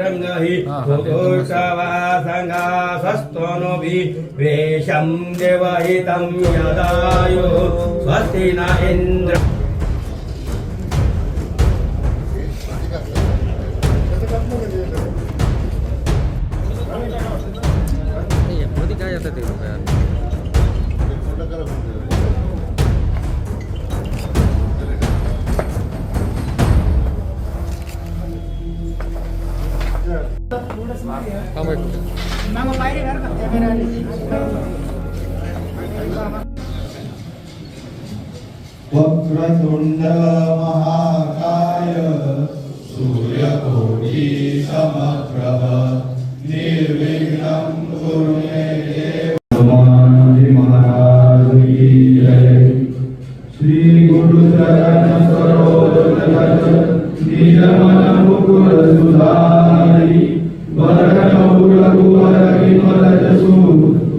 रङ्गहि पुरुषवासङ्गासस्तनोभि वेषं देवहितं यदायु स्वस्ति न इन्द्र वक्रतुण्ड महाकाय सूर्यकोटि समप्रभ निर्विघ्नं कुरु मे देव। महाराज की जय। श्री गुरु चरण सरोज रज निज मन मुकुर सुधारी वरण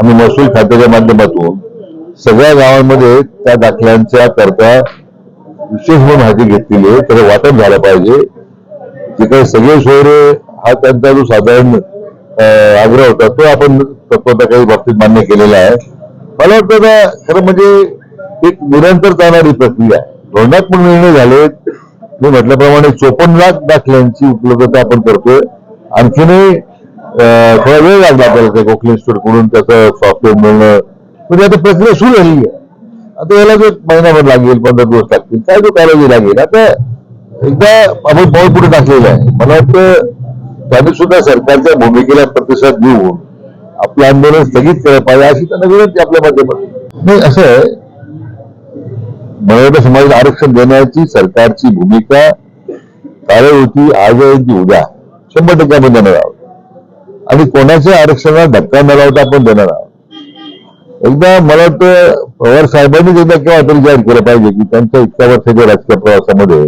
आम्ही महसूल खात्याच्या माध्यमातून सगळ्या गावांमध्ये त्या दाखल्यांच्या करता विशेष म्हणून माहिती घेतलेली आहे. त्याचं वाटप झालं पाहिजे. जे काही सगळे सोयरे हा त्यांचा जो साधारण आग्रह होता तो आपण तत्वता काही बाबतीत मान्य केलेला आहे. मला वाटतं ना खरं म्हणजे एक निरंतर चालणारी प्रक्रिया. धोरणात्मक निर्णय झाले. मी म्हटल्याप्रमाणे चोपन्न लाख दाखल्यांची उपलब्धता आपण करतोय. आणखीनही थोडा वेळ लागला आपल्याला त्या गोखले इन्स्टिट्यूटकडून त्याचं सॉफ्टवेअर मिळणं. म्हणजे आता प्रक्रिया सुरू झाली आहे. आता याला जो महिनाभर लागेल पंधरा दिवस लागतील काय जो कालावधी लागेल? आता एकदा आपण पाऊल पुढे टाकलेलं आहे. मला वाटतं त्यांनी सुद्धा सरकारच्या भूमिकेला प्रतिसाद देऊन आपलं आंदोलन स्थगित करायला पाहिजे अशी त्यांना विनंती आपल्या माध्यमातून. नाही असं आहे. मराठा समाजाला आरक्षण देण्याची सरकारची भूमिका काय होती आज आहे की उद्या शंभर टक्क्यामध्ये आपण आणि कोणाच्या आरक्षणाला धक्का न लावता आपण देणार आहोत. एकदा मला वाटतं पवार साहेबांनी एकदा केव्हा तरी जाहीर केलं पाहिजे की त्यांच्या इतक्या वर्षाच्या राजकीय प्रवासामध्ये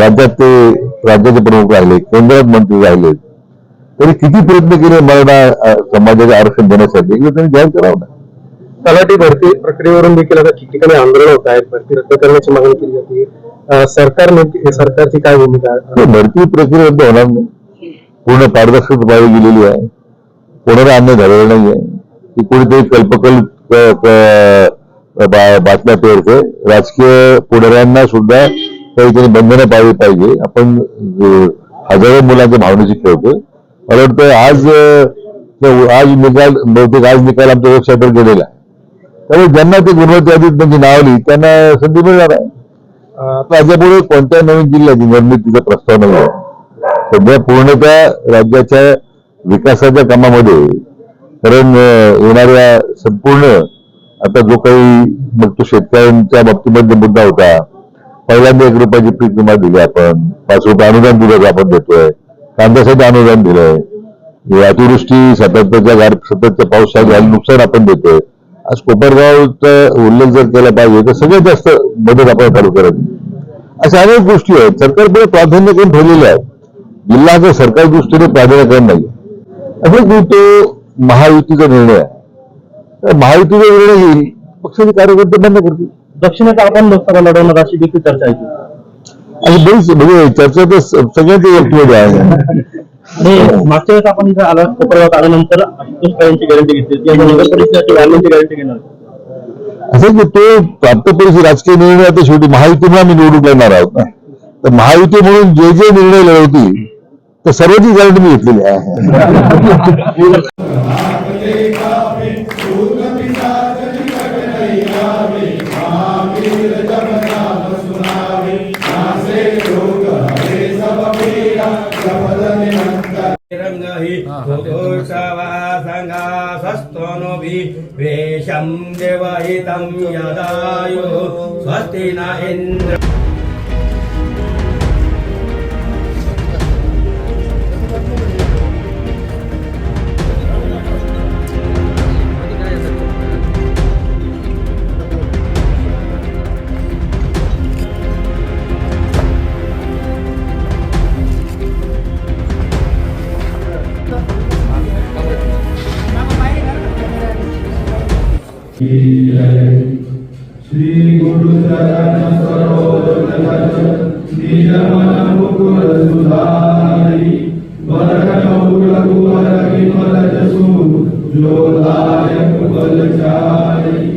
राज्यात ते राज्याचे प्रमुख राहिले केंद्रात मंत्री राहिले तरी किती प्रयत्न केले मराठा समाजाचे आरक्षण देण्यासाठी? एकदा त्यांनी जाहीर करावं ना. तलाठी भरती प्रक्रियेवरून देखील आता ठिकठिकाणी आंदोलन होत आहेत. भरती रद्द करण्याची मागणी केली जाते सरकार सरकारची काय भूमिका? भरती प्रक्रिया रद्द होणार नाही. पूर्ण पारदर्शक बाळी गेलेली आहे. कोणाला अन्याय झालेला नाहीये. की कोणीतरी कल्पकल बातम्या पेरते राजकीय पुढाऱ्यांना सुद्धा काहीतरी बंधनं पाळली पाहिजे. आपण हजारो मुलांच्या भावनेची खेळतोय. मला वाटतं आज आज निकाल बहुतेक आज निकाल आमच्या वेबसाईटवर गेलेला आहे. त्यामुळे ज्यांना ते गुणवत्ता यादीत त्यांची नाव आली त्यांना संधी मिळणार आहे. राज्यापुढे कोणत्या नवीन जिल्ह्याची निर्मितीचा प्रस्ताव नाही आहे. सध्या पूर्णतः राज्याच्या विकासाच्या कामामध्ये कारण येणाऱ्या संपूर्ण आता जो काही मग तो शेतकऱ्यांच्या बाबतीमध्ये मुद्दा होता पहिल्यांदा एक रुपयाची पीक विमा दिली आपण पाच रुपये अनुदान दिलं आपण देतोय कांद्यासाठी अनुदान दिलंय. अतिवृष्टी सततच्या गार सततच्या पावसाळ्यात झालेलं नुकसान आपण देतोय. आज कोपरगावचा उल्लेख जर केला पाहिजे तर सगळ्यात जास्त मदत आपण चालू करत अशा अनेक गोष्टी आहेत. सरकारपुढे करून ठेवलेले आहेत जिल्ह्याचं सरकारी दृष्टीने प्राधान्यक्रम नाही. असं की तो महायुतीचा निर्णय आहे. महायुतीचा निर्णय येईल पक्षाचे कार्यकर्ते बंद करतील. दक्षिणेत आपण लोकसभा लढवणार अशी देखील चर्चा आहे. आणि बरीच म्हणजे चर्चा तर सगळ्यांच्या व्यक्तीमध्ये आहे. मागच्या वेळेस आपण इथं आला कोपरगावात आल्यानंतर गॅरंटी घेतली. गॅरंटी घेणार. असं की तो प्राप्त परिस्थिती राजकीय निर्णय आता शेवटी महायुतीमुळे आम्ही निवडून येणार आहोत ना. तर महायुती म्हणून जे जे निर्णय लढवतील तर सर्वची गॅरंटी मी घेतलेली आहे. रङ्गहि वेषं देवहितं यदायु स्वस्ति न इन्द्र श्री गुरु चरण सरोज रज निज मन मुकुर सुधारी वरन रघुवर विमल जसु जो लायक बलचारी